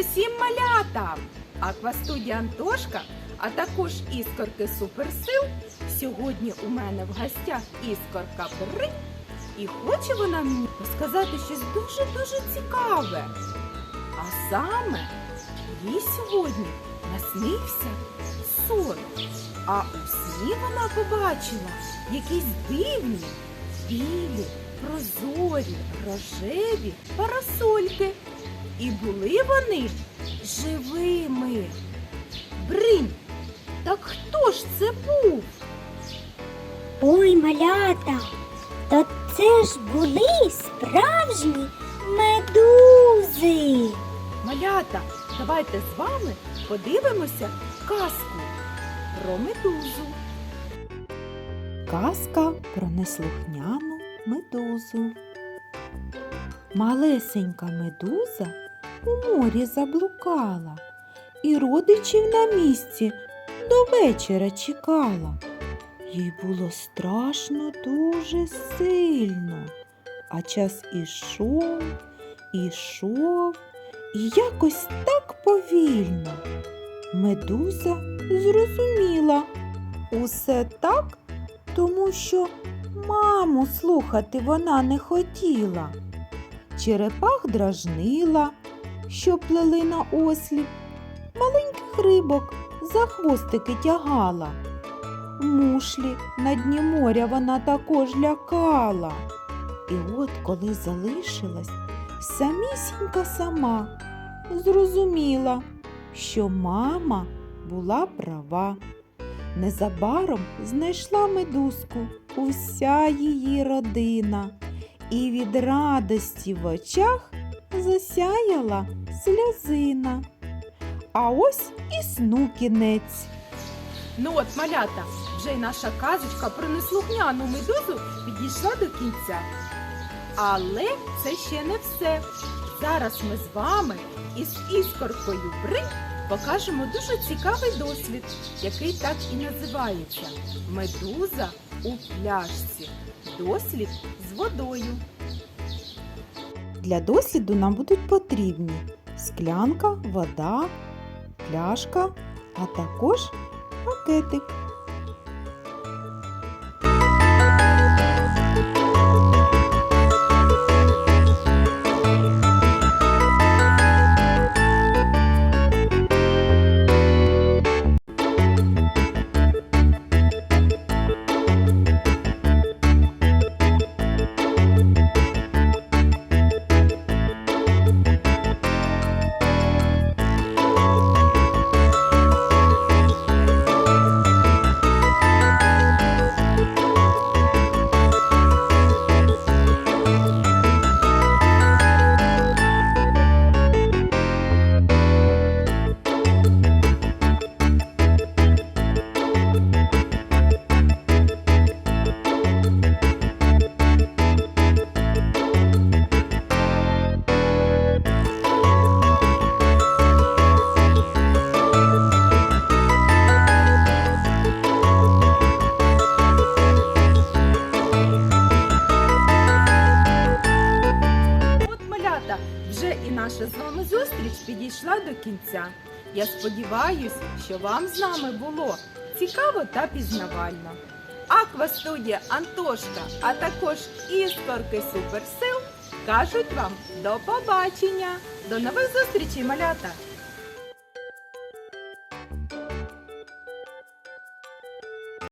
усім малятам! Аквастудія Антошка, а також іскорки суперсил. Сьогодні у мене в гостях іскорка Бри. І хоче вона мені розказати щось дуже-дуже цікаве. А саме їй сьогодні наснився сон. А у сні вона побачила якісь дивні, білі, прозорі, рожеві парасольки. І були вони живими. Бринь, так хто ж це був? Ой, малята, то це ж були справжні медузи. Малята, давайте з вами подивимося казку про медузу. Казка про неслухняну медузу. Малесенька медуза у морі заблукала і родичів на місці до вечора чекала. Їй було страшно дуже сильно, а час ішов, ішов, і якось так повільно. Медуза зрозуміла усе так, тому що маму слухати вона не хотіла. Черепах дражнила, що плели на осліп, маленьких рибок за хвостики тягала. Мушлі на дні моря вона також лякала. І от коли залишилась самісінька сама, зрозуміла, що мама була права. Незабаром знайшла медузку уся її родина, і від радості в очах засяяла сльозина. А ось і сну кінець. Ну от, малята, вже й наша казочка про неслухняну медузу підійшла до кінця. Але це ще не все. Зараз ми з вами із іскоркою Бри покажемо дуже цікавий дослід, який так і називається Медуза у пляшці. Дослід з водою. Для досліду нам будуть потрібні склянка, вода, пляшка, а також пакетик. Вже і наша з вами зустріч підійшла до кінця. Я сподіваюсь, що вам з нами було цікаво та пізнавально. Аквастудія Антошка, а також іскорки Суперсил кажуть вам до побачення! До нових зустрічей, малята!